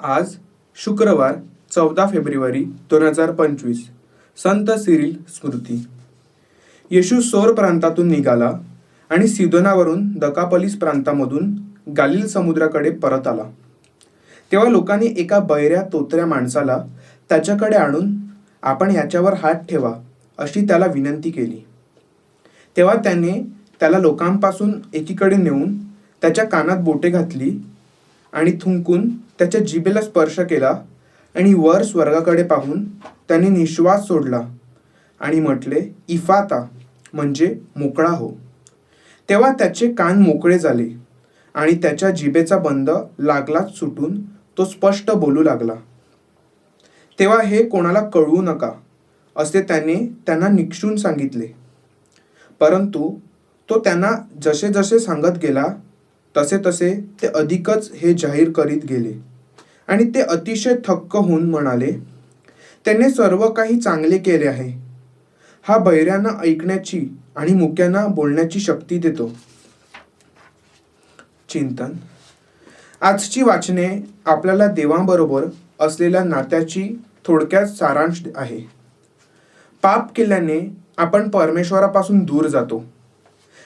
आज शुक्रवार चौदा फेब्रुवारी दोन हजार पंचवीस. संत सिरिल स्मृती. येशू सोर प्रांतातून निघाला आणि सिदोनावरून दकापलीस प्रांतामधून गालिल समुद्राकडे परत आला. तेव्हा लोकांनी एका बैऱ्या तोतऱ्या माणसाला त्याच्याकडे आणून आपण याच्यावर हात ठेवा अशी त्याला विनंती केली. तेव्हा त्याने त्याला लोकांपासून एकीकडे नेऊन त्याच्या कानात बोटे घातली आणि थुंकून त्याच्या जिभेला स्पर्श केला आणि वर स्वर्गाकडे पाहून त्याने निश्वास सोडला आणि म्हटले इफाता म्हणजे मोकळा हो. तेव्हा त्याचे कान मोकळे झाले आणि त्याच्या जिभेचा बंद लागलाच सुटून तो स्पष्ट बोलू लागला. तेव्हा हे कोणाला कळवू नका असे त्याने त्यांना निक्षून सांगितले. परंतु तो त्यांना जसे जसे सांगत गेला तसे तसे ते अधिकच हे जाहीर करीत गेले. आणि ते अतिशय थक्क होऊन म्हणाले त्याने सर्व काही चांगले केले आहे. हा बैऱ्यांना ऐकण्याची आणि मुक्यांना बोलण्याची शक्ती देतो. चिंतन. आजची वाचने आपल्याला देवाबरोबर असलेल्या नात्याची थोडक्यात सारांश आहे. पाप केल्याने आपण परमेश्वरापासून दूर जातो.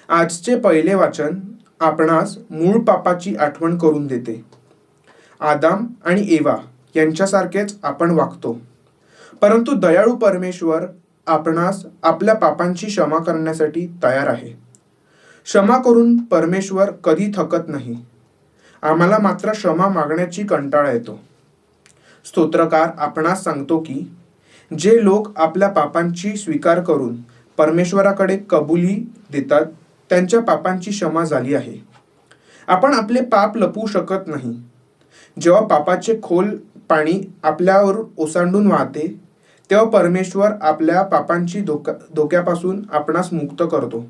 आजचे पहिले वाचन आपणास मूळ पापाची आठवण करून देते. आदाम आणि एवा यांच्यासारखेच आपण वागतो. परंतु दयाळू परमेश्वर आपणास आपल्या पापांची क्षमा करण्यासाठी तयार आहे. क्षमा करून परमेश्वर कधी थकत नाही. आम्हाला मात्र क्षमा मागण्याची कंटाळा येतो. स्तोत्रकार आपणास सांगतो की जे लोक आपल्या पापांची स्वीकार करून परमेश्वराकडे कबुली देतात त्यांच्या पापांची क्षमा झाली आहे. आपण आपले पाप लपवू शकत नाही. जेव्हा पापाचे खोल पाणी आपल्यावर ओसांडून वाहते तेव्हा परमेश्वर आपल्या पापांची धोका धोक्यापासून आपणास मुक्त करतो.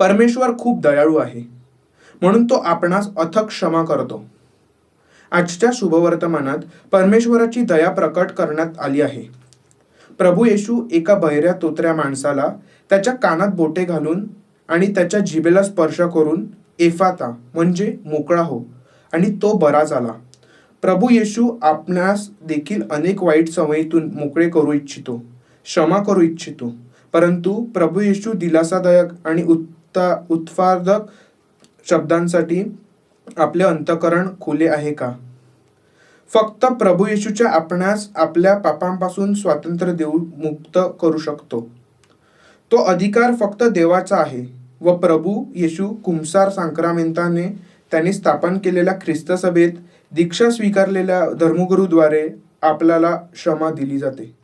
परमेश्वर खूप दयाळू आहे म्हणून तो आपणास अथक क्षमा करतो. आजच्या शुभवर्तमानात परमेश्वराची दया प्रकट करण्यात आली आहे. प्रभू येशू एका बहिऱ्या तोतऱ्या माणसाला त्याच्या कानात बोटे घालून आणि त्याच्या जिभेला स्पर्श करून एफाता म्हणजे मोकळा हो आणि तो बरा झाला. प्रभू येशू आपणास देखील अनेक वाईट सवयीतून मोकळे करू इच्छितो क्षमा करू इच्छितो. परंतु प्रभू येशू दिलासादायक आणि उत्ता उत्पादक शब्दांसाठी आपले अंतकरण खुले आहे का? फक्त प्रभू येशूच्या आपणास आपल्या पापांपासून स्वातंत्र्य देऊ मुक्त करू शकतो. तो अधिकार फक्त देवाचा आहे. व प्रभू येशू कुंसार संक्रामेंताने त्यांनी स्थापन केलेल्या ख्रिस्त सभेत दीक्षा स्वीकारलेल्या धर्मगुरूद्वारे आपल्याला क्षमा दिली जाते.